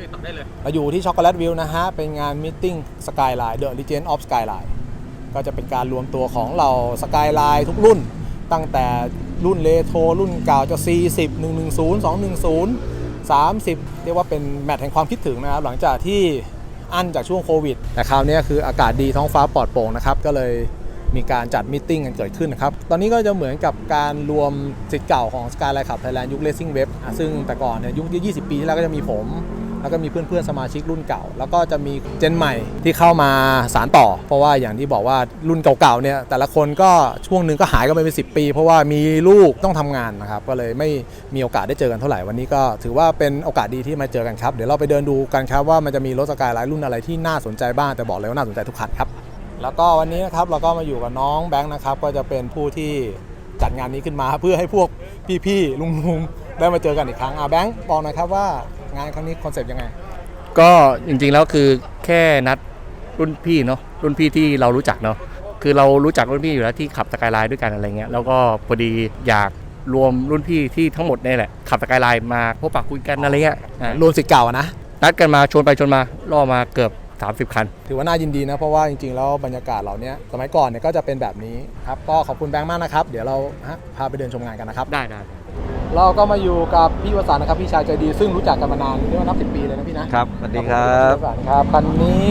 พี่ต่อได้เลย เราอยู่ที่ช็อกโกแลตวิวนะฮะ เป็นงานมิ e สกายไลน์เดอะ Legend of Skyline ก็จะเป็นการรวมตัวของเราสกายไลน์ทุกรุ่น ตั้งแต่รุ่นเลโทรรุ่นเก่าจะ 40 110 210 30 เรียกว่าเป็นแมตช์แห่งความคิดถึงนะครับ หลังจากที่อั้นจากช่วงโควิด แต่คราวนี้คืออากาศดีท้องฟ้าปลอดโปร่งนะครับ ก็เลยมีการจัดมิ팅กันเกิดขึ้นนะครับ ตอนนี้ก็จะเหมือนกับการรวมสิทธิ์เก่าของ Skyline Club Thailand ยุค Racing Web อะซึ่งแต่ก่อนเนี่ยยุค 20 ปีที่แล้วก็จะมีผม แล้วก็มีเพื่อนๆสมาชิกรุ่นเก่า แล้วก็จะมีเจนใหม่ที่เข้ามาสารต่อ เพราะว่าอย่างที่บอกว่ารุ่นเก่าๆเนี่ยแต่ละคนก็ช่วงหนึ่งก็หายกันไปเป็น10ปี เพราะว่ามีลูกต้องทำงานนะครับก็เลยไม่มีโอกาสได้เจอกันเท่าไหร่วันนี้ก็ถือว่าเป็นโอกาสดีที่มาเจอกันครับเดี๋ยวเราไปเดินดูกันครับว่ามันจะมีรถสกายไลน์รุ่นอะไรที่น่าสนใจบ้างแต่บอกเลยว่าน่าสนใจทุกคันครับแล้วก็วันนี้นะครับเราก็มาอยู่กับน้องแบงค์นะครับก็จะเป็นผู้ที่จัดงานนี้ขึ้นมาเพื่อให้พวกพี่ๆลุงๆได้มาเจอกันอีกครั้งอะแบงค์บอกหน่อยครับว่า งานครั้งนี้คอนเซปต์ยังไง ก็จริงๆแล้วคือแค่นัดรุ่นพี่เนาะรุ่นพี่ที่เรารู้จักเนาะคือเรารู้จักรุ่นพี่อยู่แล้วที่ขับสกายไลน์ด้วยกันอะไรเงี้ยแล้วก็พอดีอยากรวมรุ่นพี่ที่ทั้งหมดเนี่ยแหละขับสกายไลน์มาพบปะคุยกันอะไรเงี้ยอะรวมสิทธิ์เก่าอะนะ นัดกันมาชวนไปชวนมาล่อมาเกือบ 30 คัน ถือว่าน่ายินดีนะ เพราะว่าจริงๆ แล้วบรรยากาศเหล่านี้สมัยก่อนเนี่ยก็จะเป็นแบบนี้ครับก็ขอบคุณแบงค์มากนะครับ เดี๋ยวเราฮะพาไปเดินชมงานกันนะครับ ได้ได้ เราก็มาอยู่กับพี่วสันต์นะครับพี่ชายใจดีซึ่งรู้จักกันมานานเรียกว่านับสิปีเลยนะพี่นะครับสวัสดีครับพี่วสันต์ครับคันนี้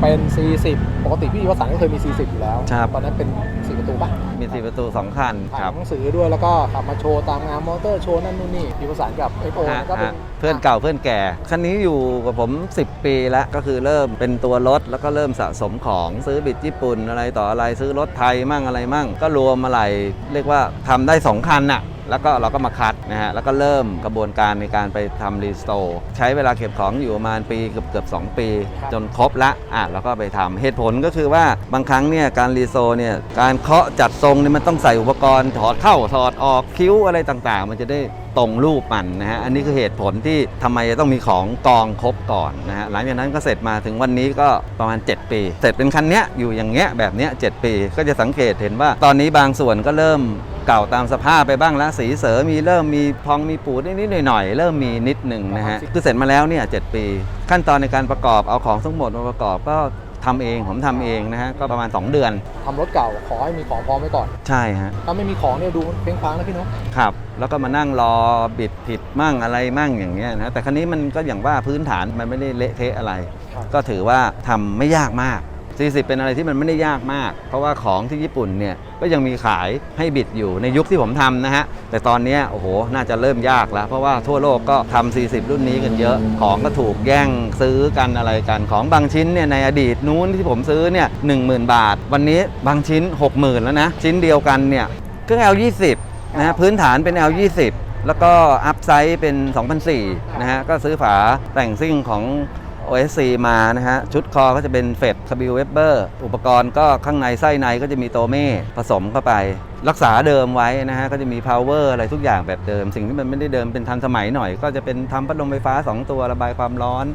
เป็น 40 ปกติพี่วสันต์ก็เคยมี 40 อยู่แล้วครับ ตอนนั้นเป็น4ประตูป่ะมีสี่ประตูสองคันถ่ายครับหนังสือด้วยแล้วก็ขับมาโชว์ตามงานมอเตอร์โชว์นั่นนู่นนี่พี่วสันต์กับเอ็กโอฮะก็เป็นฮะเพื่อนเก่าเพื่อนแก่ คันนี้อยู่กับผม 10 ปีแล้วก็คือเริ่มเป็นตัวรถแล้วก็เริ่มสะสมของซื้อบิดญี่ปุ่นอะไรต่ออะไรซื้อรถไทยมั่งอะไรมั่ง ก็รวมอะไรเรียกว่าทำได้ 2 คันน่ะ แล้วก็เราก็มาคัดนะฮะแล้วก็เริ่มกระบวนการในการไปทำรีสโตร์ใช้เวลาเก็บของอยู่ประมาณปีเกือบเกือบสองปี จนครบละอะแล้วก็ไปทำเหตุผลก็คือว่าบางครั้งเนี่ยการรีโซเนี่ยการเคาะจัดทรงเนี่ยมันต้องใส่อุปกรณ์ถอดเข้าถอดออกคิ้วอะไรต่างๆ มันจะได้ตรงรูปมันนะฮะอันนี้คือเหตุผลที่ทำไมจะต้องมีของกองครบก่อนนะฮะหลังจากนั้นก็เสร็จมาถึงวันนี้ก็ประมาณ 7 ปี เสร็จเป็นคันเนี้ยอยู่อย่างเงี้ยแบบเนี้ย7ปี ก็จะสังเกตเห็นว่าตอนนี้บางส่วนก็เริ่ม เก่าตามสภาพไปบ้างแล้วสีเสริมมีเริ่มมีพองมีปูดนิดๆหน่อยๆเริ่มมีนิดหนึ่งนะฮะคือเสร็จมาแล้วเนี่ยเจ็ดปี ขั้นตอนในการประกอบเอาของทั้งหมดมาประกอบก็ทำเองผมทำเองนะฮะก็ประมาณ 2 เดือน ทำรถเก่าขอให้มีของพร้อมไว้ก่อน ใช่ฮะถ้าไม่มีของเนี่ยดูเพ่งพลางนะพี่เนุ๊กครับ แล้วก็มานั่งรอบิดผิดมั่งอะไรมั่งอย่างเงี้ยนะแต่ครั้นี้มันก็อย่างว่าพื้นฐานมันไม่ได้เละเทะอะไร ก็ถือว่าทำไม่ยากมาก 40 เป็นอะไรที่มันไม่ได้ยากมาก เพราะว่าของที่ญี่ปุ่นเนี่ย ก็ยังมีขายให้บิดอยู่ในยุคที่ผมทำนะฮะ แต่ตอนนี้โอ้โห น่าจะเริ่มยากแล้ว เพราะว่าทั่วโลกก็ทำ40 รุ่นนี้กันเยอะ ของก็ถูกแย่งซื้อกันอะไรกัน ของบางชิ้นเนี่ยในอดีตนู้นที่ผมซื้อเนี่ย10,000บาท วันนี้บางชิ้น 60,000 แล้วนะ ชิ้นเดียวกันเนี่ยเครื่อง L20 นะฮะพื้นฐานเป็น L20 แล้วก็อัพไซส์เป็น 2004นะฮะ ก็ซื้อฝาแต่งซิ่งของ OSC มานะฮะ ชุดคอก็จะเป็นเฟดคาบิลเวเบอร์อุปกรณ์ก็ข้างในไส้ในก็จะมีโตเม่ผสมเข้าไป รักษาเดิมไว้นะฮะ ก็จะมี power อะไรทุกอย่างแบบเดิม สิ่งที่มันไม่ได้เดิมเป็นทันสมัยหน่อย ก็จะเป็นทำพัดลมไฟฟ้า 2 ตัวระบายความร้อน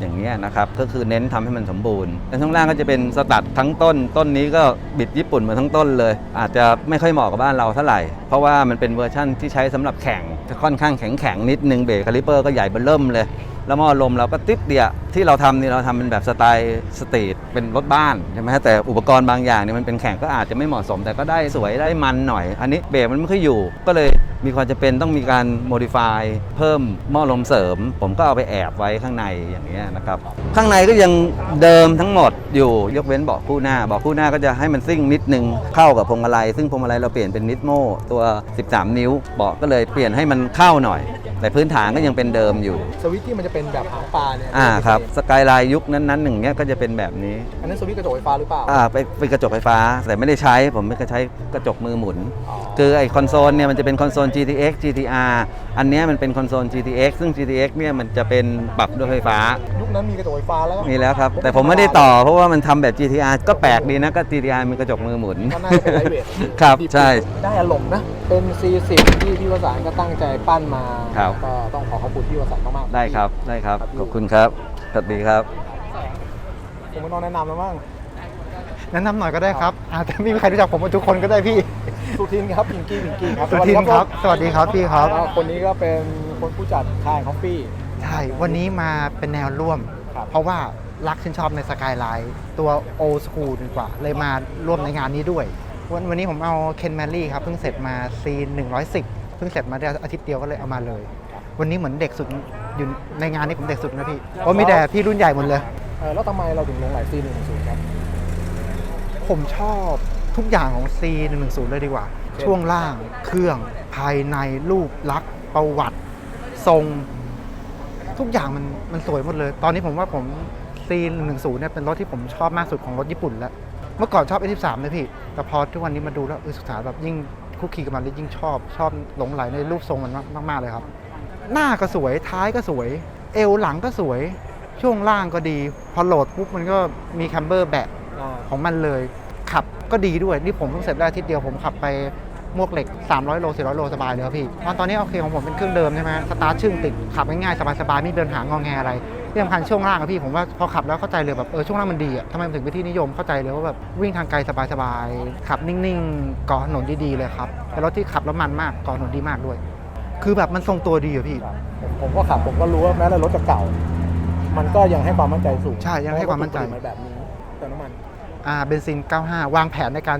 อย่างเงี้ยนะครับ ก็คือเน้นทำให้มันสมบูรณ์แล้วข้างล่างก็จะเป็นสตัดทั้งต้น ต้นนี้ก็บิดญี่ปุ่นมาทั้งต้นเลย อาจจะไม่ค่อยเหมาะกับบ้านเราเท่าไหร่ เพราะว่ามันเป็นเวอร์ชั่นที่ใช้สำหรับแข่งจะค่อนข้างแข็งแข็งๆนิดนึงเบรกคาลิเปอร์ก็ใหญ่เบิ่มเลย แล้วหม้อลมเราก็ติดเดียวที่เราทำนี่เราทำเป็นแบบสไตล์สตรีทเป็นรถบ้านใช่ไหมฮะแต่อุปกรณ์บางอย่างเนี่ยมันเป็นแข่งก็อาจจะไม่เหมาะสม แต่ก็ได้สวยได้มันหน่อย อันนี้เบรกมันไม่ค่อยอยู่ ก็เลยมีความจะเป็นต้องมีการโมดิฟายเพิ่มหม้อลมเสริม ผมก็เอาไปแอบไว้ข้างในอย่างเงี้ยนะครับ ข้างในก็ยังเดิมทั้งหมดอยู่ยกเว้นเบาะคู่หน้าเบาะคู่หน้าก็จะให้มันซิ่งนิดนึงเข้ากับพวงมาลัยซึ่งพวงมาลัยเราเปลี่ยนเป็นนิดโมตัว 13 นิ้วเบาะก็เลยเปลี่ยนให้มันเข้าหน่อย แต่พื้นฐานก็ยังเป็นเดิมอยู่ สวิตช์ที่มันจะเป็นแบบหางปลาเนี่ยอ่าครับสกายไลน์ยุคนั้นๆหนึ่งเนี้ยก็จะเป็นแบบนี้ อันนั้นสวิตช์กระจกไฟฟ้าหรือเปล่าอ่าไปเป็นกระจกไฟฟ้า แต่ไม่ได้ใช้ผมไม่เคยใช้กระจกมือหมุนอ๋อคือไอคอนโซลเนี่ยมันจะเป็นคอนโซล GTX GTR อันเนี้ยมันเป็นคอนโซล GTX ซึ่ง GTX เนี่ยมันจะเป็นปรับด้วยไฟฟ้า ยุคนั้นมีกระจกไฟฟ้าแล้วก็มีแล้วครับ แต่ผมไม่ได้ต่อเพราะว่ามันทำแบบ GTR ก็แปลกดีนะก็ GTR มีกระจกมือหมุน ก็น่าจะเป็นไลท์เวท ครับดีใช่ ได้อารมณ์นะ เป็น40ที่พี่วสานต์ก็ตั้งใจปั้นมาครับก็ต้องขอขอบคุณพี่วสานต์มากๆได้ครับได้ครับครับ ขอบคุณครับสวัสดีครับผมไม่ต้องแนะนำแล้วมั้งแนะนำหน่อยก็ได้ครับอาจจะไม่มีใครรู้จักผมทุกคนก็ได้พี่ สุทินครับพิงกี้พิงกี้ครับสุทินครับ สวัสดีครับพี่ครับแล้วคนนี้ก็เป็นคนผู้จัดค่ายคอฟฟี่ใช่ วันนี้มาเป็นแนวร่วมครับเพราะว่ารักชื่นชอบในสกายไลน์ตัวโอ s คู o ดีกว่า เลยมาร่วมในงานนี้ด้วย วันวันนี้ผมเอาเคนแมรี่ครับ เพิ่งเสร็จมาซีน110 เพิ่งเสร็จมาได้อาทิตย์เดียวก็เลยเอามาเลย วันนี้เหมือนเด็กสุดอยู่ในงานนี้ผมเด็กสุดนะพี่เพราะมีแต่พี่รุ่นใหญ่หมดเลย เออแล้วทำไมเราถึงลงไหลซีหนึ่งศูนย์ครับ ผมชอบทุกอย่างของ C 1 1 0เลยดีกว่าเช่นช่วงล่างเครื่องภายในรูปลักษณ์ประวัติ ทรง ทุกอย่างมันมันสวยหมดเลย ตอนนี้ผมว่าผม C 1 1 0เนี่ยเป็นรถที่ผมชอบมากสุดของรถญี่ปุ่นแล้ว เมื่อก่อนชอบ S13 นะพี่ แต่พอทุกวันนี้มาดูแล้วเออศึกษาแบบยิ่งคุกคีกับมันแล้วยิ่งชอบ ชอบหลงไหลในรูปทรงมันมากมากๆเลยครับ หน้าก็สวยท้ายก็สวย เอวหลังก็สวย ช่วงล่างก็ดี พอโหลดปุ๊บมันก็มีแคมเบอร์แบะอ่าของมันเลย ขับก็ดีด้วย นี่ผมเพิ่งเสร็จได้อาทิตย์เดียวผมขับไปมวกเหล็ก 300 โล 400 โล สบายเลยครับพี่ตอนตอนนี้โอเคของผมเป็นเครื่องเดิมใช่ไหมสตาร์ทชึ่งติด ขับง่ายๆ สบายๆ ไม่มีปัญหางอแงอะไรที่สำคัญช่วงล่างอะพี่ ผมว่าพอขับแล้วเข้าใจเลยแบบเออช่วงล่างมันดีอะทำไมมันถึงเป็นที่นิยมเข้าใจเลยว่าแบบวิ่งทางไกลสบายๆ ขับนิ่งๆเกาะถนนดีๆเลยครับเป็นรถที่ขับแล้วมันมากเกาะถนนดีมากด้วย คือแบบมันทรงตัวดีอะพี่ครับผมผมก็ขับผมก็รู้ว่าแม้แต่รถจะเก่ามันก็ยังให้ความมั่นใจสูงใช่ยังให้ความมั่นใจ เพระว่ถูกผลิตแบบนี้เติมน้ำมันอ่าเบนซิน 95 วางแผนในการ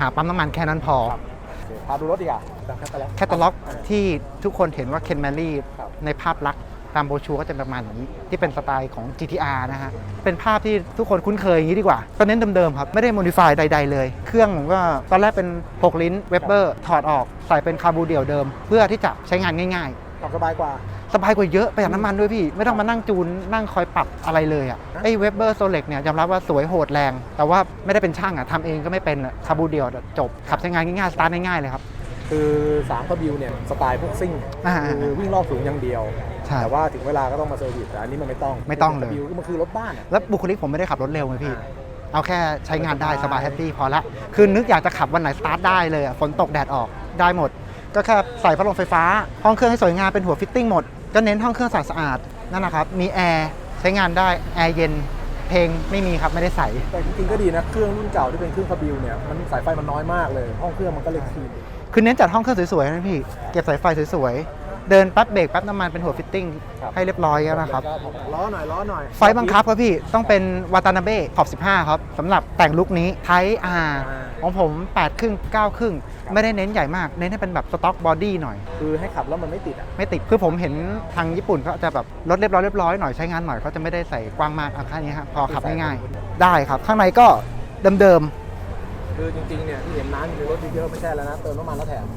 หาปั๊มน้ำมันแค่นั้นพอครับโอเคพาดูรถดีกว่าตามแคตตาล็อกแคตตาล็อกที่ทุกคนเห็นว่าเคนแมรี่ครับ ในภาพลักษณ์ ตามโบรชัวร์ก็จะประมาณอย่างนี้ ที่เป็นสไตล์ของ GTR นะฮะ เป็นภาพที่ทุกคนคุ้นเคยอย่างนี้ดีกว่า ก็เน้นเดิมๆครับ ไม่ได้โมดิฟายใดๆเลย เครื่องผมก็ตอนแรกเป็น 6 ลิ้นเวเบอร์ถอดออก ใส่เป็นคาบูเดี่ยวเดิม เพื่อที่จะใช้งานง่ายขับสบายกว่าๆสบายกว่าเยอะประหยัดน้ำมันด้วยพี่ ไม่ต้องมานั่งจูน นั่งคอยปรับอะไรเลยอะไอ้เวเบอร์โซเล็กเนี่ยยอมรับว่าสวยโหดแรง แต่ว่าไม่ได้เป็นช่างอะทำเองก็ไม่เป็นอะคาบูเดี่ยวอะจบ ขับใช้งานง่ายๆ สตาร์ทง่ายๆเลยครับ คือ3พบิวเนี่ย สไตล์พวกซิ่งอ่าคือวิ่งรอบสูงอย่างเดียว ใช่แต่ว่าถึงเวลาก็ต้องมาเซอร์วิสแต่อันนี้มันไม่ต้องไม่ต้องเลย บิวมันคือรถบ้านอะ แล้วบุคลิกผมไม่ได้ขับรถเร็วไงพี่อ่าเอาแค่ใช้งานได้สบายแฮปปี้พอละ คือนึกอยากจะขับวันไหนสตาร์ทได้เลยอะฝนตกแดดออกได้หมด ก็แค่ใส่พัดลมไฟฟ้า ห้องเครื่องให้สวยงามเป็นหัวฟิตติ้งหมด ก็เน้นห้องเครื่องสะอาดสะอาดนั่นนะครับ มีแอร์ใช้งานได้ แอร์เย็น เพลงไม่มีครับไม่ได้ใส่ แต่จริงๆก็ดีนะเครื่องรุ่นเก่าที่เป็นเครื่องคาบิวเนี่ยมันสายไฟมันน้อยมากเลย ห้องเครื่องมันก็เลยคีนคือเน้นจัดห้องเครื่องสวยๆนะพี่ เก็บสายไฟสวยๆ เดินปั๊บเบรกปั๊บน้ำมันเป็นหัวฟิตติ้งครับให้เรียบร้อยแล้วนะครับ ล้อหน่อยล้อหน่อย ไฟบังคับครับพี่ต้องเป็นวาตานาเบ้ขอบ 15 ครับสำหรับแต่งลุคนี้ไทอาอ่าของผม 8 ครึ่ง 9 ครึ่ง ไม่ได้เน้นใหญ่มาก เน้นให้เป็นแบบสต็อกบอดี้หน่อย คือให้ขับแล้วมันไม่ติดอะ ไม่ติด คือผมเห็นทางญี่ปุ่นเขาจะแบบรถเรียบร้อยเรียบร้อยหน่อยใช้งานหน่อยเขาจะไม่ได้ใส่กว้างมากเอาแค่นี้ครับพอขับง่ายๆได้ครับ ข้างในก็เดิมคือจริงๆเนี่ยที่เห็นน้ำคือรถเยอะๆไม่ใช่แล้วนะเติมน้ำมันแล้วแถมๆ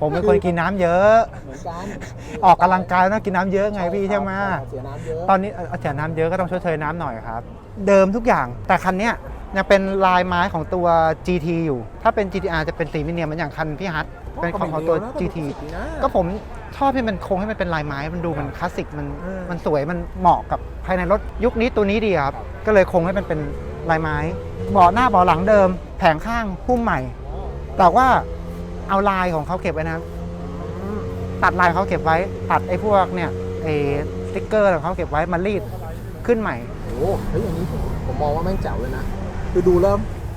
ผมเป็นคนกินน้ำเยอะ เหมือนกันออกกำลังกายต้องกินน้ำเยอะไงพี่ใช่ไหม เสียน้ำเยอะตอนนี้เอ่อเสียน้ำเยอะก็ต้องชดเชยน้ำหน่อยครับ เดิมทุกอย่าง แต่คันเนี้ยยังเป็นลายไม้ของตัว GT อยู่ ถ้าเป็น GTR จะเป็นสีมิเนียมเหมือนอย่างคันพี่ฮัทเป็นของของตัว GT ก็ผมชอบให้มันโครงให้มันเป็นลายไม้มันดูมันคลาสสิกมันเออ มันสวยมันเหมาะกับภายในรถยุคนี้ตัวนี้ดีครับ ก็เลยคงให้มันเป็นลายไม้เบาะหน้าเบาะหลังเดิม แผงข้างหุ้มใหม่ แต่ว่า เอาลายของเขาเก็บไว้นะครับ ตัดลายเขาเก็บไว้ ตัดไอ้พวกเนี่ยไอ้สติ๊กเกอร์ของเขาเก็บไว้มารีดขึ้นใหม่ โอ้โหเฮ้ยอย่างนี้ผมผมมองว่าแม่งแจ๋วเลยนะคือดูแล้ว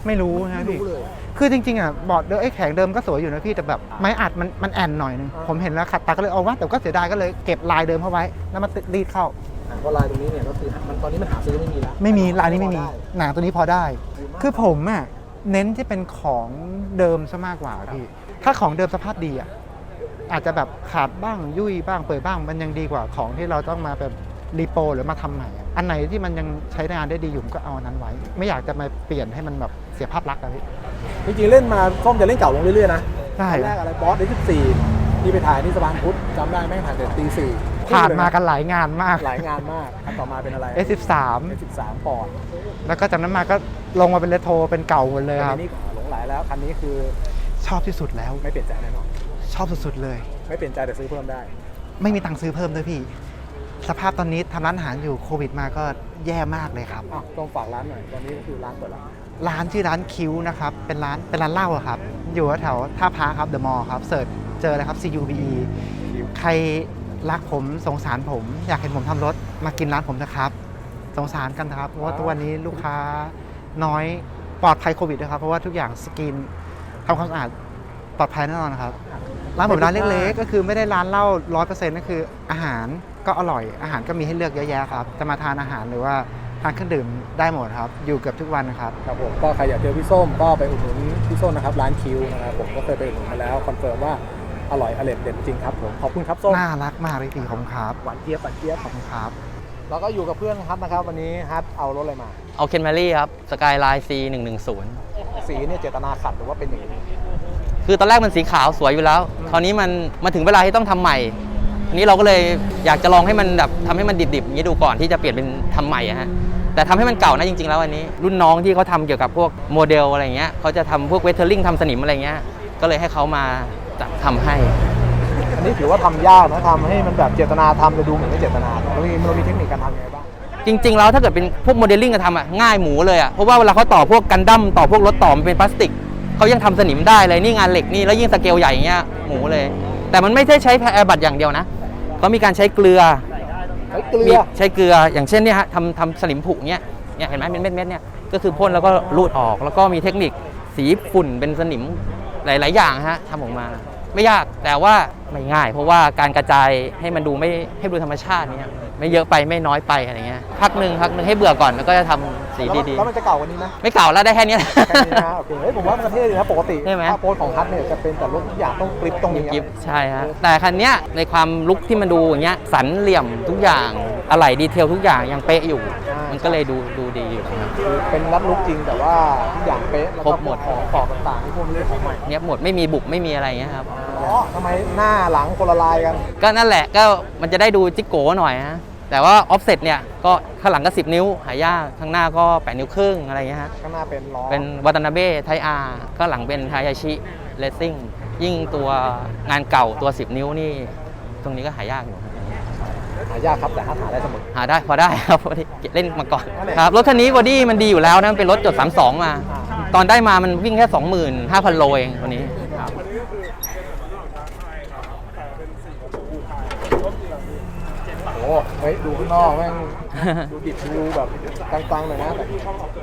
ไม่รู้นะไม่พี่ รู้เลย คือจริงๆอะบอร์ดเดิมไอ้แข็งเดิมก็สวยอยู่นะพี่แต่แบบไม้อัดมันมันแอนหน่อยนึงอ่า ผมเห็นแล้วขัดตาก็เลยเอาว่าแต่ก็เสียดายก็เลยเก็บลายเดิมเข้าไว้แล้วมาติดรีดเข้า อะเพราะลายตรงนี้เนี่ยก็คือมันตอนนี้มันหาซื้อไม่มีแล้วไม่มีลายนี้ไม่มีด้หนังตัวนี้พอได้ คือผมอะเน้นที่เป็นของเดิมซะมากกว่าพี่ ถ้าของเดิมสภาพดีอะอาจจะแบบขาดบ้างยุ่ยบ้างเปื่อยบ้างมันยังดีกว่าของที่เราต้องมาแบบรีโปรหรือมาทำใหม่อะอันไหนที่มันยังใช้งานได้ดีอยู่ผมก็เอาอันนั้นไว้ ไม่อยากจะมาเปลี่ยนให้มันแบบเสียภาพลักษณ์อะพี่จริงๆเล่นมาส้มจะเล่นเก่าลงเรื่อยๆนะใช่ตอนแรกอะไรบอสได้ที่สี่ที่ไปถ่ายที่สะพานพุทธจำได้แม่งถ่ายแต่ตีสี่ผ่านมากันหลายงานมากหลายงานมากอันต่อมาเป็นอะไร S13 S13 ปอร์ดแล้วก็จากนั้นมาก็ลงมาเป็นเลโทรเป็นเก่าหมดเลยครับอันนี้หลงไหลแล้วคันนี้คือ ชอบที่สุดแล้ว ไม่เปลี่ยนใจแน่นอน ชอบสุดๆเลย ไม่เปลี่ยนใจแต่ซื้อเพิ่มได้ ไม่มีตังค์ซื้อเพิ่มด้วยพี่ สภาพตอนนี้ทำร้านอาหารอยู่โควิดมาก็แย่มากเลยครับ อะต้องฝากร้านหน่อย ตอนนี้ก็คือร้านเปิดแล้วร้านชื่อร้านคิวนะครับ เป็นร้านเป็นร้านเหล้าอะครับ อยู่แถวท่าพระครับเดอะมอลล์ครับ เสิร์ชเจอเลยครับ CUBE ใครรักผมสงสารผม อยากเห็นผมทำรถมากินร้านผมนะครับ สงสารกันนะครับ เพราะว่าทุกวันนี้ลูกค้าน้อยปลอดภัยโควิดด้วยครับ เพราะว่าทุกอย่างสกรีน ทำความสะอาดปลอดภัยแน่นอนครับถร้านผมร้านไม่เล็กผิดพลาดๆก็คือไม่ได้ร้านเหล้าร้อยเปอร์เซ็นต์ก็คืออาหารก็อร่อย อาหารก็มีให้เลือกเยอะแยะครับ จะมาทานอาหารหรือว่าทานเครื่องดื่มได้หมดครับ อยู่เกือบทุกวันครับ ครับผมก็ใครอยากเจอพี่ส้มก็ไปอุดหนุนพี่ส้มนะครับร้านคิวนะครับผมก็เคยไปอุดหนุนมาแล้วคอนเฟิร์มว่าอร่อยอร่อยเด็ดจริงครับผมขอบคุณครับส้มน่ารักมากเลยพี่ผมครับหวานเจี๊ยบหวานเจี๊ยบขอบคุณครับ แล้วก็อยู่กับเพื่อนฮัทนะครับ วันนี้ฮัทเอารถอะไรมา เอาเคนแมรี่ครับสกายไลน์ C 1 1 0สีเนี่ยเจตนาขัดหรือว่าเป็นอย่างนี้ คือตอนแรกมันสีขาวสวยอยู่แล้ว คราวนี้มันมาถึงเวลาที่ต้องทำใหม่ทีนี้เราก็เลยอยากจะลองให้มันแบบทำให้มันดิบๆอย่างนี้ดูก่อนที่จะเปลี่ยนเป็นทำใหม่อะฮะแต่ทำให้มันเก่านะจริง ๆ แล้วอันนี้ รุ่นน้องที่เขาทำเกี่ยวกับพวกโมเดลอะไรเงี้ยเขาจะทำพวกเวทเทอร์ลิงทำสนิมอะไรเงี้ยก็เลยให้เขามาจัดทำให้ อันนี้ถือว่าทำยากนะทำให้มันแบบเจตนาทำจะดูเหมือนไม่เจตนาเรามีเรามีเทคนิคการทำยังไงบ้าง จริง ๆ แล้วถ้าเกิดเป็นพวกโมเดลลิ่งจะทำอะง่ายหมูเลยอะเพราะว่าเวลาเขาต่อพวกกันดั้มต่อพวกรถต่อมันเป็นพลาสติกเขายังทำสนิมได้เลยนี่งานเหล็กนี่แล้วยิ่งสเกลใหญ่อย่างเงี้ยหมูเลย แต่มันไม่ใช่ใช้แอร์บัตอย่างเดียวนะเขามีการใช้เกลือ ใช้เกลืมีอ ใช้เกลืออย่างเช่นเนี่ยฮะทำทำสนิมผุเงี้ยเนี่ยเห็นไหมเป็นเม็ดๆเนี่ยก็คือพ่นแล้วก็รูดออกแล้วก็มีเทคนิคสีฝุ่นเป็นสนิมหลาย ๆ อย่างฮะทำออกมา ไม่ยากแต่ว่าไม่ง่าย เพราะว่าการกระจายให้มันดูไม่ให้ดูธรรมชาติเนี่ยไม่เยอะไปไม่น้อยไปอะไรเงี้ยพักหนึ่งพักหนึ่งให้เบื่อก่อนแล้วก็จะทำสีแล้วดีแล้วมันจะเก่ากว่านี้ไหมๆ ไม่เก่าแล้วได้แค่เนี้ย แค่นี้นะโอเคเฮ้ยผมว่ามันเท่ดีนะปกติใช่ไหมถ้าโพสของฮัทเนี่ยจะเป็นแต่รถทุกอย่างต้องกริปตรงนี้ยิบๆใช่ฮะแต่คันเนี้ยในความลุกที่มันดูอย่างเงี้ยสันเหลี่ยมทุกอย่างอะไหล่ดีเทลทุกอย่างยังเป๊ะอยู่ มันก็เลยดูดูดีอยู่นะครับคือเป็นรัดลุกจริงแต่ว่าทุกอย่างเป๊ะแล้วครก็บหมดของปอกต่างๆที่พวกมันเรียกของใหม่เนี้ยหมดไม่มีบุบไม่มีอะไรเงี้ยครับ อ๋อทำไมหน้าหลังคนละลายกัน ก็นั่นแหละก็มันจะได้ดูจิกโก้หน่อยฮะแต่ว่าออฟเซ็ตเนี่ยก็ข้างหลังก็ 10 นิ้ว หายากข้างหน้าก็ 8 นิ้วครึ่งอะไรเงี้ยฮะข้างหน้าเป็นล้อเป็นวัตนาเบ้ไทอาก็หลังเป็นทายาชิเลสซิ่งยิ่งตัวงานเก่าตัว 10 นิ้วนี่ ตรงนี้ก็หายากอยู่ครับ หายากครับแต่ฮัทหาได้เสมอ หาได้พอได้ครับพอดีเล่นมาก่อนนั่นแหละครับรถคันนี้บอดี้มันดีอยู่แล้วนะมันเป็นรถจด 32 มา ตอนได้มามันวิ่งแค่ 25,000 โลเองตัวนี้โอ้เฮ้ยดูข้างนอกแม่งดูดิบดูแบบกลางๆหน่อยนะแต่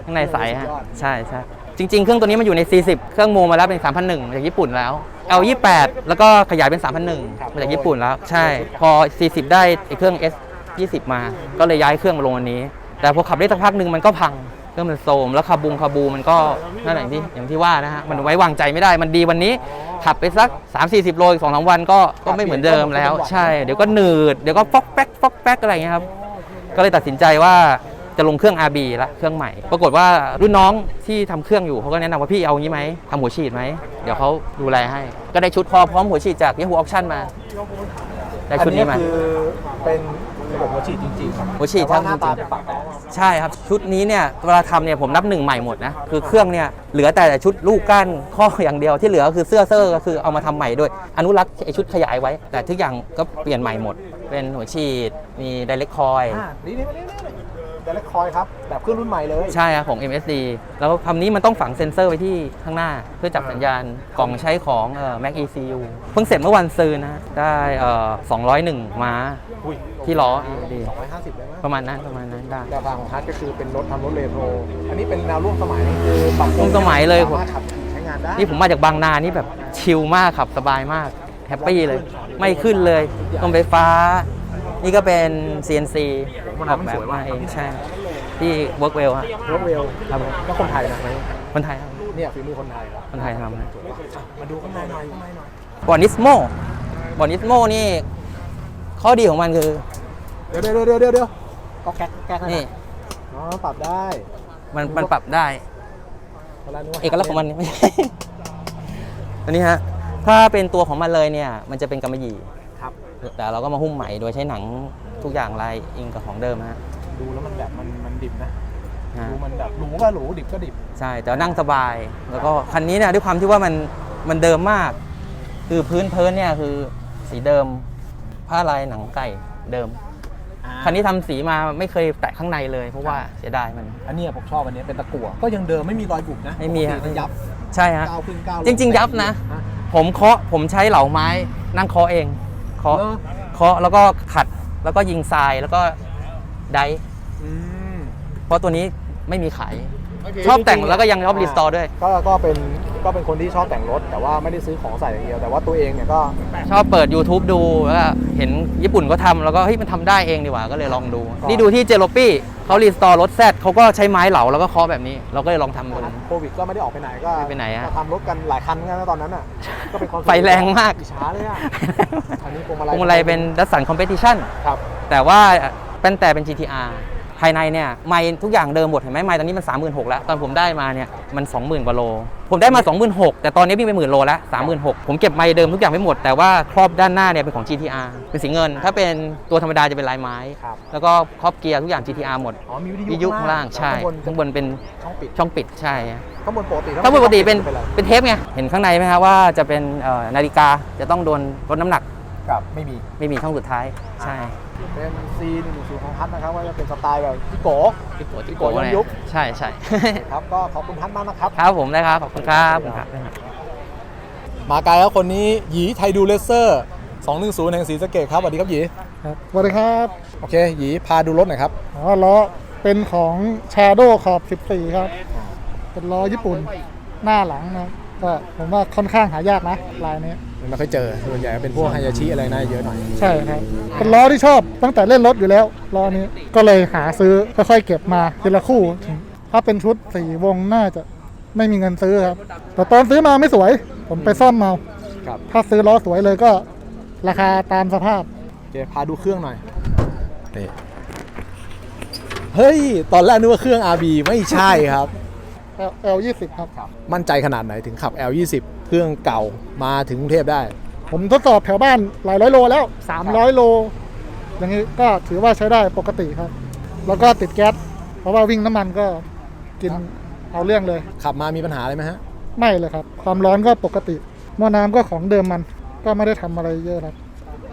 ข้างในใสฮะสุดยอด ใช่ใช่ จริง ๆ เครื่องตัวนี้มันอยู่ใน 40 เครื่องโมมาแล้วเป็น 3,001จากญี่ปุ่นแล้ว L28 แล้วก็ขยายเป็น 3,001มาจากญี่ปุ่นแล้ว ใช่ พอ 40 ได้ไอ้เครื่อง S 20 มา ก็เลยย้ายเครื่องมาลงอันนี้ แต่พอขับได้สักพักหนึ่งมันก็พัง เครื่องมันโทรมแล้วคาบุงคาบูมันก็นั่นแหละอย่างที่อย่างที่ว่านะฮะ มันไว้วางใจไม่ได้ มันดีวันนี้ ขับไปสัก 3-40 โลอีกสองสามวันก็ก็ไม่เหมือนเดิมแล้ว ใช่ เดี๋ยวก็หนืด เดี๋ยวก็ฟอกแป๊กฟอกแป๊กอะไรอย่างเงี้ยครับ ก็เลยตัดสินใจว่า จะลงเครื่อง RB ละเครื่องใหม่ ปรากฏว่ารุ่นน้องที่ทำเครื่องอยู่เขาก็แนะนำว่าพี่เอางี้ไหมทำหัวฉีดไหม เดี๋ยวเขาดูแลให้ ก็ได้ชุดคอพร้อมหัวฉีดจาก Yahoo Auction มา ได้ชุดนี้มาอัคือเป็นระบบหัวฉีดจริงๆหัวฉีดแต่ว่าหทั้น้างตาจริงๆเป็นปากแป้งใช่ครับชุดนี้เนี่ยเวลาทำเนี่ยผมนับหนึ่งใหม่หมดนะคือเครื่องเนี่ยเหลือแต่ชุดลูกก้านข้ออย่างเดียวที่เหลือก็คือเสื้อเซอร์ก็คือเอามาทำใหม่ด้วย อนุรักษ์ไอชุดขยายไว้ แต่ทุกอย่างก็เปลี่ยนใหม่หมด เป็นหัวฉีดมีไดเรกคอย อ่านี่นี่นี่นี่แต่ละคอยครับ แบบเครื่องรุ่นใหม่เลย ใช่ครับของ MSD แล้วคำนี้มันต้องฝังเซ็นเซอร์ไว้ที่ข้างหน้า เพื่อจับสัญญาณกล่องใช้ของเอ่อ Mac ECU เพิ่งเสร็จเมื่อวันซืนนะ ได้เอ่อ201 ม้า อุ้ยที่ล้อดีสองร้อยห้าสิบได้ไหมประมาณนั้นประมาณนั้นได้ แนวทางของฮัทก็คือเป็นรถทำรถเรโทรอันนี้เป็นแนวร่วมสมัยคือปรับปรุร่วมสมัยเลย สามารถขับขี่ใช้งานได้ นี่ผมมาจากบางนานี่แบบชิลมากขับสบายมาก แฮปปี้เลย ไม่ขึ้นเลยตรงไฟฟ้า นี่ก็เป็น CNC มันออกทำให้แบสบวยมาว่ะเองใช่ที่ Workwell ฮะ รถเวลครับผมก็คนไทยนะคนไทยครับเนี่ยฝีมือคนไทยครับคนไทยทำนะสวยว่ะอะมาดูข้างในหน่อยข้างในหน่อยบอนิสโมบอนิสโมนี่ ข้อดีของมันคือ เดี๋ยวเดี๋ยวเดี๋ยวเดี๋ยวเดี๋ยวก็แก๊กแก๊กนี่อ๋อปรับได้มันมันปรับได้วลานึว่าเอกลักษณ์ของมันไม่ใช่ อันนี้ฮะ ถ้าเป็นตัวของมันเลยเนี่ย มันจะเป็นกำมะหยี่ครับ แต่เราก็มาหุ้มใหม่โดยใช้หนังทุกอย่างลายอิงกับของเดิมฮะดูแล้วมันแบบมันมันดิบนะฮะดูมันแบบหรูก็หรูดิบก็ดิบใช่แต่ว่านั่งสบาย แล้วก็คันนี้เนี่ยด้วยความที่ว่ามันมันเดิมมาก คือพื้นเพิ้นเนี่ยคือสีเดิม ผ้าลายหนังไก่เดิมคันนี้ทำสีมาไม่เคยแตะข้างในเลย เพราะว่าเสียดายมัน อันเนี้ยผมชอบอันเนี้ยเป็นตะกั่วก็ยังเดิมไม่มีรอยบุบนะไม่มีปฮะกตินยับใช่ฮะก้าวขึ้นก้าวลจริงๆยับนะ ฮผมเคาะผมใช้เหลาไม้นั่งเคาะเองเคาะ เหรอ เคาะแล้วก็ขัดแล้วก็ยิงทรายแล้วก็ไดฟ์อืมเพราะตัวนี้ไม่มีขาย ชอบแต่งแล้วก็ยังชอบรีสตอร์ด้วย ก็ก็เป็น ก็เป็นคนที่ชอบแต่งรถ แต่ว่าไม่ได้ซื้อของใส่อย่างเดียวแต่ว่าตัวเองเนี่ยก็ชอบเปิด YouTube ดูแล้วก็เห็นญี่ปุ่นก็ทำแล้วก็เฮ้ยมันทำได้เองดีกว่าก็เลยลองดู นี่ดูที่เจโรปี้เขารีสตอร์รถแซดเขาก็ใช้ไม้เหลาแล้วก็เคาะแบบนี้ เราก็เลยลองทำดู โควิดก็ไม่ได้ออกไปไหนก็ไม่ไปไหนอะก็ทำรถกันหลายคันกันนะตอนนั้นอะก็เป็นความไฟแรงมาก อิจฉาเลยอะอันนี้พวงมาพลัยวงมาลัยเป็นดัสสันคอมเพติชันครับแต่ว่าเป็นแต่เป็น GTR ภายในเนี่ยไม่ทุกอย่างเดิมหมดเห็นไหมไม่ตอนนี้มัน 36,000แล้ว ตอนผมได้มาเนี่ยมัน 20,000กว่าโล ผมได้มา 26,000แต่ตอนนี้วิ่งไปหมื่นโลแล้ว36,000ผมเก็บไม่เดิมทุกอย่างไม่หมดแต่ว่าครอบด้านหน้าเนี่ยเป็นของ GTR เป็นสีเงิน ถ้าเป็นตัวธรรมดาจะเป็นลายไม้ ครับแล้วก็ครอบเกียร์ทุกอย่าง GTR หมดอ๋อมีวิวิทยุข้างล่างใช่ข้างบนข้างบนเป็นช่องปิดช่องปิดใช่ข้างบนปกติข้างบนปกติเป็นไม่ไรเป็นเทปไง เห็นข้างในไหมครับว่าจะเป็นเอ่อนาฬิกาจะต้องโดนลดน้ำหนัก ครับไม่มีไม่มีช่องสุดท้าย ใช่ เป็น C 1 1 0ของพัดนะครับว่าจะเป็นสไตล์แบบพี่โกที่โกที่โกย้อนยุคใช่ใช่ครับก็ขอบคุณพัดมากนะครับครับผมได้ครับขอบคุณครับขอบคุณครับมาไกลแล้วคนนี้หยีไทยดูเลเซอร์210แห่งศรีสะเกดครับสวัสดีครับหยีครับสวัสดีครับโอเคหยีพาดูรถหน่อยครับอ๋อล้อเป็นของ Shadow ขอบ 14 ครับ เป็นล้อญี่ปุ่นหน้าหลังนะครับก็ผมว่าค่อนข้างหายากนะลายนี้ ไม่ค่อยเจอส่วนใหญ่เป็นพวกไฮยาชิอะไรนะเยอะหน่อย ใช่ครับเป็นล้อที่ชอบตั้งแต่เล่นรถอยู่แล้วล้อนี้ก็เลยหาซื้อค่อยๆเก็บมาทีละคู่ ถ้าเป็นชุดสี่วงน่าจะไม่มีเงินซื้อครับ แต่ตอนซื้อมาไม่สวย ผมไปซ่อมเมาครับ ถ้าซื้อล้อสวยเลยก็ ราคาตามสภาพโอเคพาดูเครื่องหน่อยนี่เฮ้ย ตอนแรกนึกว่าเครื่อง RB ไม่ใช่ครับ L L 20ครับ มั่นใจขนาดไหนถึงขับ L20 เครื่องเก่ามาถึงกรุงเทพได้ ผมทดสอบแถวบ้านหลายร้อยโลแล้ว 300 โล อย่างนี้ก็ถือว่าใช้ได้ปกติครับ แล้วก็ติดแก๊สเพราะว่าวิ่งน้ำมันก็กินเอาเรื่องเลย ขับมามีปัญหาอะไรไหมฮะ ไม่เลยครับ ความร้อนก็ปกติหม้อน้ำก็ของเดิมมันก็ไม่ได้ทำอะไรเยอะครับ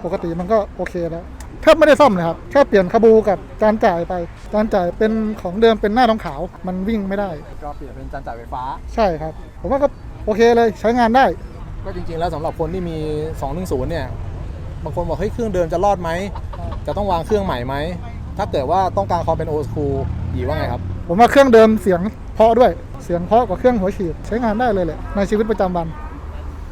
ปกติมันก็โอเคแล้วแทบไม่ได้ซ่อมเลยครับแค่เปลี่ยนคาบูกับจานจ่ายไปจานจ่ายเป็นของเดิมเป็นหน้าท้องขาว มันวิ่งไม่ได้ ก็เปลี่ยนเป็นจานจ่ายไฟฟ้า ใช่ครับ ผมว่าก็ โอเคเลยใช้งานได้ ก็จริงๆแล้วสำหรับคนที่มี 210 เนี่ย บางคนบอกเฮ้ยเครื่องเดิมจะรอดไหม จะต้องวางเครื่องใหม่ไหม ถ้าเกิดว่าต้องการความเป็นโอ o คูลหยีว่าไงครับ ผมว่าเครื่องเดิมเสียงเพราะด้วยเสียงเพราะกว่าเครื่องหัวฉีดใช้งานได้เลยแหละในชีวิตประจำวัน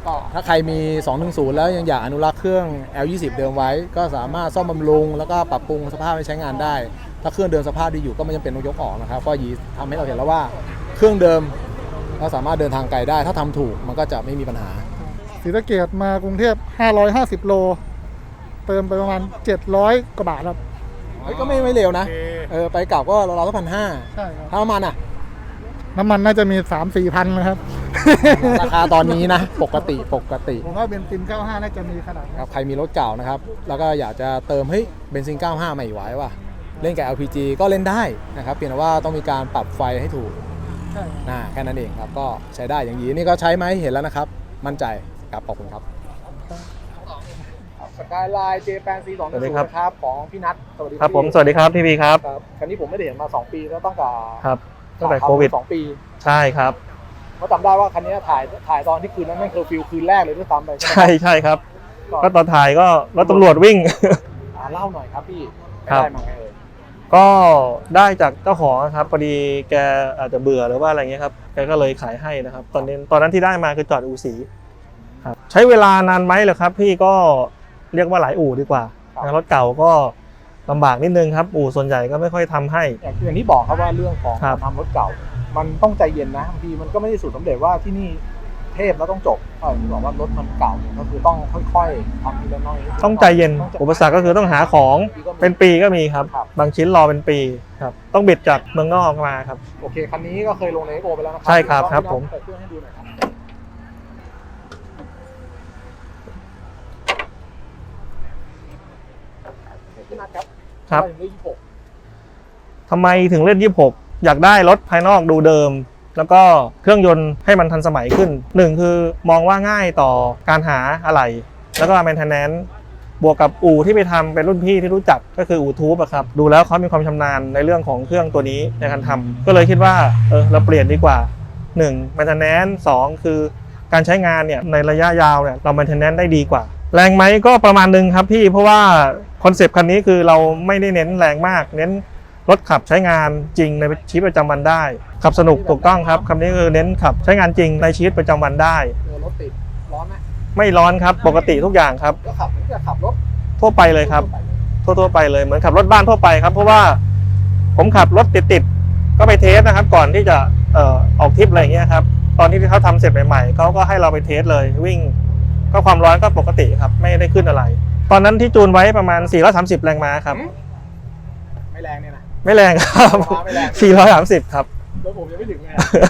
ก็ถ้าใครมี 210 แล้วยังอยากอนุรักษ์เครื่อง L20 เดิมไว้ ก็สามารถซ่อมบำรุง แล้วก็ปรับปรุงสภาพให้ใช้งานได้ ถ้าเครื่องเดิมสภาพดีอยู่ก็ไม่จำเป็นต้องยกออกนะครับ ก็หยีทำให้เราเห็นแล้วว่าเครื่องเดิม เราสามารถเดินทางไกลได้ ถ้าทำถูกมันก็จะไม่มีปัญหาศรีสะเกดมากรุงเทพ 550 โล เติมไปประมาณ 700 กว่าบาทครับเฮ้ยก็ไม่ไม่เร็วนะ เออไปกลับก็ราวๆก็พันห้าใช่ครับถ้าน้ำมันอะ น้ำมันน่าจะมี 3 4พันนะครับ ราคาตอนนี้นะ ปกติปกติ ผมว่าเบนซิน 95 น่าจะมีขนาดนี้ครับใครมีรถเก่านะครับ แล้วก็อยากจะเติมเฮ้ยเบนซิน 95ไม่ไหวว่ะเล่นกับ LPG ก็เล่นได้นะครับเพียงแต่ว่าต้องมีการปรับไฟให้ถูก ใช่นะแค่นั้นเองครับก็ใช้ได้อย่างนี้นี่ก็ใช้ไหมเห็นแล้วนะครับ มั่นใจครับขอบคุณครับ สกายไลน์เจแปนซีสองสวัสดีครับ ครับของพี่นัทสวัสดีครับผมสวัสดีครับพี่พีครับ ครับคันนี้ผมไม่ได้เห็นมา 2 ปีแล้วตั้งแต่ครับตั้งแต่ถ่ายโควิด สองปีใช่ครับ เพราะจำได้ว่าคันนี้ถ่ายถ่ายตอนที่คืนนั้นแม่งเคอร์ฟิวคืนแรกเลยด้วยซ้ำไปใช่ไหมใช่ใช่ครับ ก็ก็ตอนถ่ายก็รถตำรวจวิ่ง อ่าเล่าหน่อยครับพี่ครับได้มาไงเอ่ย ก็ได้จากเจ้าของครับพอดีแกอาจจะเบื่อหรือว่าอะไรเงี้ยครับแกก็เลยขายให้นะครับ ตอนนี้ตอนนั้นที่ได้มาคือจอดอู่สีครับใช้เวลานานไหมเหรอครับ พี่ก็เรียกว่าหลายอู่ดีกว่าครับรถเก่าก็ลำบากนิดนึงครับ อู่ส่วนใหญ่ก็ไม่ค่อยทำให้อย่างอย่างที่บอกครับว่าเรื่องของครับทำรถเก่า มันต้องใจเย็นนะบางทีมันก็ไม่ได้สูตรสำเร็จว่าที่นี่ เทพแล้วต้องจบก็อย่างที่บอกว่ารถมันเก่าเนี่ยก็คือต้องค่อยๆทำทีละน้อยต้องใจเย็นต้องใจอุปสรรคก็คือต้องหาของเป็นปีก็มีครับครับ บางชิ้นรอเป็นปีครับ ต้องบิดจากเมืองนอกมาครับ โอเคคันนี้ก็เคยลงในโอไปแล้วนะครัใช่ครับครับพี่น้องผมเปิดเครื่องให้ดูหน่อยครับพี่นัทครับครับทำไมถึงเลือกยี่สิบหกทำไมถึงเล่น 26 อยากได้รถภายนอกดูเดิม แล้วก็เครื่องยนต์ให้มันทันสมัยขึ้นหนึ่งคือมองว่าง่ายต่อการหาอะไร แล้วก็ maintenance บวกกับอู่ที่ไปทำเป็นรุ่นพี่ที่รู้จักก็คืออู่ทูบอะครับดูแล้วเขามีความชำนาญในเรื่องของเครื่องตัวนี้ในการทำก็เลยคิดว่าเออเราเปลี่ยนดีกว่า 1. maintenance 2คือการใช้งานเนี่ยในระยะยาวเนี่ยเรา maintenance ได้ดีกว่า แรงไหมก็ประมาณหนึงครับพี่เพราะว่าคอนเซปต์คันนี้คือเราไม่ได้เน้นแรงมากเน้น รถขับใช้งานจริงในชีวิตประจำวันได้ ขับสนุกถูกต้องครับคำนี้คือเน้นขับใช้งานจริงในชีวิตประจำวันได้เจอรถติดร้อนไหมไม่ร้อนครับปกติทุกอย่างครับก็ขับเหมือนกับขับรถทั่วไปเลยครับทั่วไปเลยทั่วๆไปเลยเหมือนขับรถบ้านทั่วไปครับเพราะว่าผมขับรถติดๆก็ไปเทสนะครับ ก่อนที่จะเอ่อออกทริปอะไรอย่างเงี้ยครับตอนที่เขาทำเสร็จใหม่ๆเขาก็ให้เราไปเทสเลยวิ่ง ก็ความร้อนก็ปกติครับ ไม่ได้ขึ้นอะไร ตอนนั้นที่จูนไว้ประมาณ 430 แรงม้าครับ ไม่แรงเนี่ยนะ ไม่แรงครับไม่แรง430ครับรถผมยังไม่ถึงเล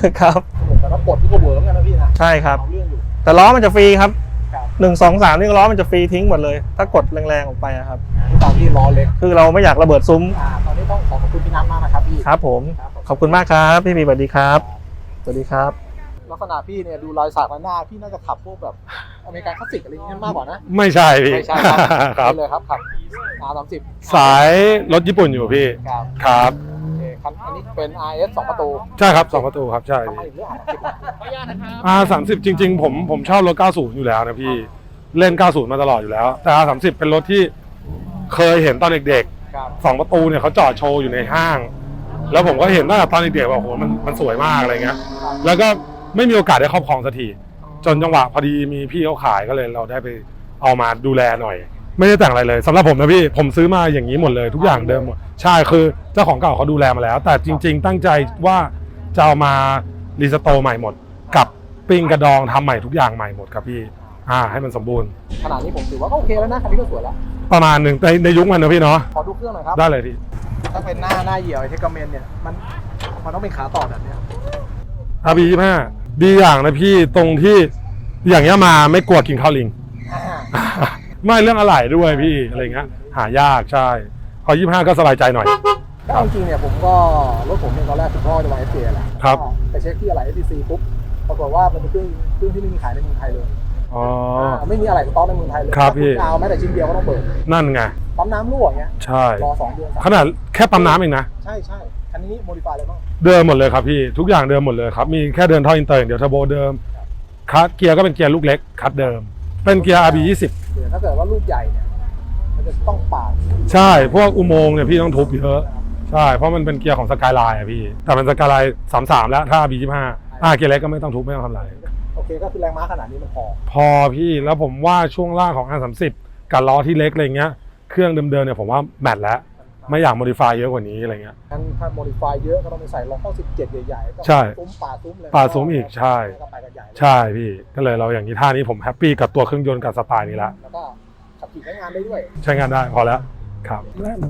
ยครับผมแต่ละบทที่ก็เวิร์กกันนะพี่นะใช่ครับเอาเรื่องอยู่แต่ล้อมันจะฟรีครับครับหนึ่งสองสามนี่ล้อมันจะฟรีทิ้งหมดเลย ถ้ากดแรงๆออกไปอะครับที่ตอนที่ล้อเล็กคือเราไม่อยากระเบิดซุ้มอ่าตอนนี้ต้องขอขอบคุณพี่น้ำมากนะครับพี่ครับผมครับผมขอบคุณมากครับพี่บีสวัสดีครับสวัสดีครับ ลักษณะพี่เนี่ยดูรอยสักหน้าพี่น่าจะขับพวกแบบอเมริกันคลาสสิกอะไรอย่างเงี้ยมากกว่านะ ไม่ใช่พี่ไม่ใช่ครับครับนี่เลยครับขับ R สามสิบสายรถญี่ปุ่นอยู่พี่ครับครับ โอเคคันอันนี้เป็น RS สองประตูใช่ครับสองประตูครับใช่ทำไมพี่ ถึงเลือก R สามสิบอาสามสิบจริง ๆ ผมผมชอบรถ 90 อยู่แล้วนะพี่เล่น 90 มาตลอดอยู่แล้ว แต่ R สามสิบเป็นรถที่เคยเห็นตอนเด็กครับๆสองประตูเนี่ยเขาจอดโชว์อยู่ในห้าง แล้วผมก็เห็นตั้งแต่ตอนเด็กๆว่าโอ้โหมันมันสวยมากอะไรเงี้ย แล้วก็ ไม่มีโอกาสได้ครอบครองสักทีจนจังหวะพอดีมีพี่เขาขายก็เลยเราได้ไปเอามาดูแลหน่อย ไม่ได้แต่งอะไรเลยสำหรับผมนะพี่ผมซื้อมาอย่างนี้หมดเลย ทุกอย่างเดิมหมดใช่คือเจ้าของเก่าเขาดูแลมาแล้ว แต่จริง ๆ ตั้งใจว่าจะเอามารีสโตร์ใหม่หมด กับปิ้งกระดองทำใหม่ทุกอย่างใหม่หมดครับพี่อ่าให้มันสมบูรณ์ ขนาดนี้ผมถือว่าก็โอเคแล้วนะคันนี้ก็สวยแล้ว ประมาณหนึ่งในในยุคมันนะพี่เนาะขอดูเครื่องหน่อยครับ ได้เลยพี่ ถ้าเป็นหน้าหน้าเหี่ยวไอเทคเมนเนี่ย มันมันต้องเป็นขาต่อแบบเนี้ย อาบียี่ห้า ดีอย่างนะพี่ตรงที่อย่างเงี้ยมาไม่กลัวกินข้าวลิงอ่าไม่เรื่องอะไรด้วยพี่อะไรเงี้ยหายากใช่ พอยี่ห้าก็สบายใจหน่อยแล้วจริงๆเนี่ยผมก็รถผมเนี่ยตอนแรกคุณพ่อจะวาง FJ แหละครับก็ไปเช็คที่อะไร STC ปุ๊บปรากฏว่ามันเป็นเครื่องเครื่องที่ไม่มีขายในเมืองไทยเลยอ๋อาไม่มีอะไรสต็อกในเมืองไทยเลยครับพี่ถ้าณเอาแม้แต่ชิ้นเดียวก็ต้องเบิกนั่นไงปั๊มน้ำรั่วอย่างเงี้ยใช่รอสองเดือนสามขนาดแค่ปั๊มน้ำเองนะใช่ใช่คันนี้โมดิฟายอะไรบ้าง เดิมหมดเลยครับพี่ทุกอย่างเดิมหมดเลยครับมีแค่เดินท่ออินเตอร์อย่างเดียวเทอร์โบเดิมคัสเกียร์ก็เป็นเกียร์ลูกเล็กคัดเดิม เป็นเกียร์ RB 20เดี๋ยวถ้าเกิดว่าลูกใหญ่เนี่ยมันจะต้องปาดใช่พวกอุโมงค์เนี่ยพี่ต้องทุบเยอะใช่เพราะมันเป็นเกียร์ของสกายไลน์อะพี่แต่เป็นสกายไลน์33แล้วถ้า RB 25อ่าเกียร์เล็กก็ไม่ต้องทุบไม่ต้องทำอะไรโอเคก็คือแรงม้าขนาดนี้มันพอ พอพี่แล้วผมว่าช่วงล่างของ R30 กับล้อที่เล็กอะไรเงี้ยเครื่องเดิมๆเนี่ยผมว่าแมทแล้ว ไม่อยากโมดิฟายเยอะกว่านี้อะไรเงี้ย งั้นถ้าโมดิฟายเยอะก็ต้องไปใส่ล้อเข้า17 ใหญ่ๆก็ใช่ซุ้มป่าดซุ้มเลยป่าดซุ้มอีกใช่ ก็ไปกันใหญ่เลยใช่พี่ก็เลยเราอย่างนี้ท่านี้ผมแฮปปี้กับตัวเครื่องยนต์กับสไตล์นี้ละแล้วก็ขับขี่ใช้งานได้ด้วย ใช้งานได้พอแล้วครับ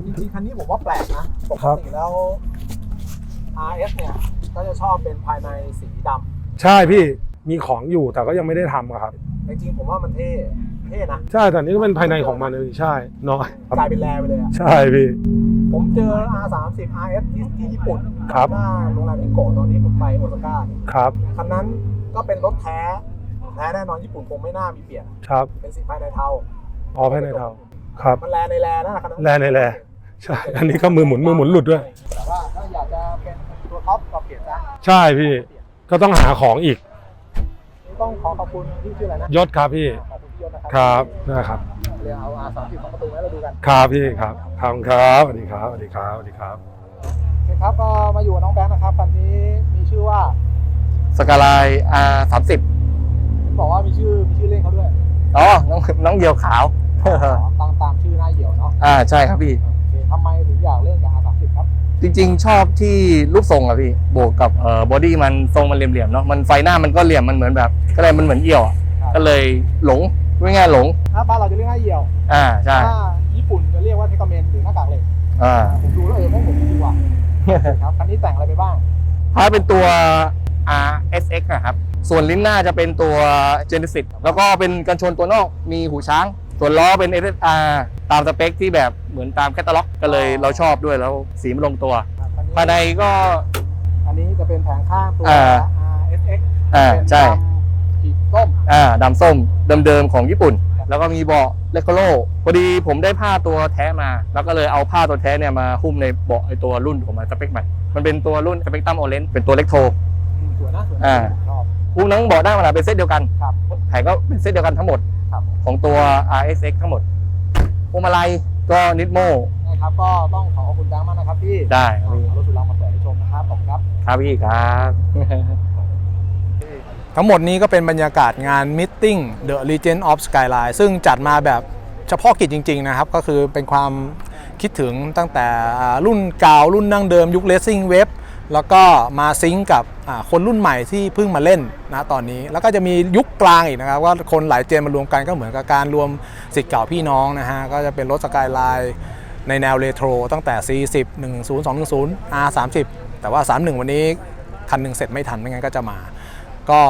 จริงๆคันนี้ผมว่าแปลกนะปกครับติแล้ว RS เนี่ยก็จะชอบเป็นภายในสีดำใช่พี่มีของอยู่แต่ก็ยังไม่ได้ทำอะครับจริงๆผมว่ามันเท่เท่นะ ใช่แต่นี่ก็เป็นภายในของมันเลยใช่น้อยครับกลายเป็นแรไปเลยอะใช่พี่ ผมเจอ R30 RS ที่ที่ญี่ปุ่นครับ หน้าโรงแรมนิโกะตอนนี้ผมไปโอซาก้าครับคันนั้นก็เป็นรถแท้แท้แน่นอนญี่ปุ่นคงไม่น่ามีเปลี่ยน ครับเป็นสีภายในเทาอ๋อภายในเทาครับ มันแลในแลนะคันนั้นแลในแล ใช่อันนี้ก็มือหมุนมือหมุนหลุดด้วย แต่ว่าถ้าอยากจะเป็นตัวท็อปก็เปลี่ยนได้ใช่พี่ก็ต้องหาของอีก ต้องขอขอบคุณที่ชื่ออะไรนะยศครับพี่ขอบ คุณพี่ยศนะครัครับนะครับเรียกเอา R30 สองประตูไว้เราดูกันครับพี่ครับขอบคุณครับสวัสดีครับสวัสดีครับสวัสดีครับโอเคครับก็มาอยู่กับน้องแบงค์นะครับคันนี้มีชื่อว่าสกาไล R สามสิบบอกว่ามีชื่อมีชื่อเล่นเขาด้วยอ๋อน้องน้องเดียวขาวตามตามชื่อหน้าเหี่ยวเนาะอ่าใช่ครับพี่โอเคทำไมถึงอยากเล่นกับ R30 ครับ จริง ๆ ชอบที่รูปทรงอะพี่บวกกับเอ่อบอดี้มันทรงมันเหลี่ยมๆเนาะมันไฟหน้ามันก็เหลี่ยมมันเหมือนแบบ ก็เลยมันเหมือนเอี่ยวอะครับก็เลยหลง ไม่ง่ายหลง ถ้าบ้านเราจะเรียกหน้าเหี่ยวอ่าใช่ ถ้าญี่ปุ่นจะเรียกว่าเทคเมนหรือหน้ากากเหล็กอ่า ผมดูแล้วเออไม่เหมือนดีกว่าครับคันนี้แต่งอะไรไปบ้างถ้าเป็นตัว RSX นะครับ ส่วนลิ้นหน้าจะเป็นตัว Genesis แล้วก็เป็นกันชนตัวนอกมีหูช้าง ส่วนล้อเป็น SSR ตามสเปคที่แบบเหมือนตามแคตตาล็อกก็เลยเราชอบด้วยแล้วสีมันลงตัว ครับคันนี้ภายในก็ อันนี้จะเป็นแผงข้างตัว อ่า RSX อ่าเป็นใช่ ดำขีดส้ม อ่าดำส้มเดิมๆของญี่ปุ่น แล้วก็มีเบาะเลคโลพอดีผมได้ผ้าตัวแท้มา แล้วก็เลยเอาผ้าตัวแท้เนี่ยมาหุ้มในเบาะไอตัวรุ่นของมันสเปคใหม่มันเป็นตัวรุ่นสเปกตัมโอเลนเป็นตัวเล็กโทอืมสวยนะสวยนะอ่าชอบ หุ้มทั้งเบาะหน้ามันเป็นเซตเดียวกันครับแผงก็เป็นเซตเดียวกันทั้งหมดครับ ของตัว RSX ทั้งหมดพวงมาลัยก็นิดโมง่ายนะครับก็ต้องขอขอบคุณดังมากนะครับพี่ได้ครับเอาพี่รถสุดลองมาเปิดให้ชมนะครับขอบคุณครับ ครับพี่ครับ ทั้งหมดนี้ก็เป็นบรรยากาศงาน Meeting The Legend of Skyline ซึ่งจัดมาแบบเฉพาะกิจจริง ๆ นะครับ ก็คือเป็นความคิดถึงตั้งแต่รุ่นเก่ารุ่นนั่งเดิมยุค Racing Web แล้วก็มาซิงก์กับคนรุ่นใหม่ที่เพิ่งมาเล่นนะตอนนี้ แล้วก็จะมียุคกลางอีกนะครับ ว่าคนหลายเจนมารวมกันก็เหมือนกับการรวมสิทธิ์เก่าพี่น้องนะฮะ ก็จะเป็นรถสกายไลน์ในแนวเรโทรตั้งแต่ 40 10 210 R 30 แต่ว่า 31 วันนี้คันหนึ่งเสร็จไม่ทันไม่งั้นก็จะมา ก็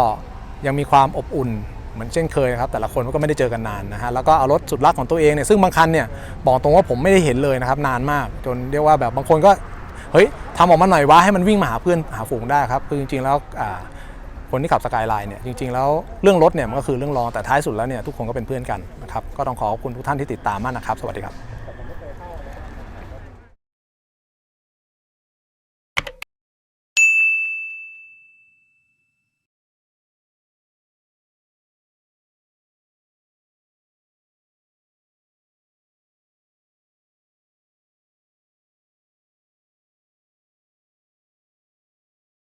ยังมีความอบอุ่นเหมือนเช่นเคยครับแต่ละคนก็ไม่ได้เจอกันนานนะฮะแล้วก็เอารถสุดรักของตัวเองเนี่ยซึ่งบางคันเนี่ยบอกตรงว่าผมไม่ได้เห็นเลยนะครับนานมากจนเรียกว่าแบบบางคนก็เฮ้ยทำออกมาหน่อยวะให้มันวิ่งมาหาเพื่อนหาฝูงได้ครับคือจริงๆแล้วคนที่ขับสกายไลน์เนี่ยจริงๆแล้วเรื่องรถเนี่ยมันก็คือเรื่องรองแต่ท้ายสุดแล้วเนี่ยทุกคนก็เป็นเพื่อนกันนะครับก็ต้องขอขอบคุณทุกท่านที่ติดตามมากนะครับ สวัสดีครับ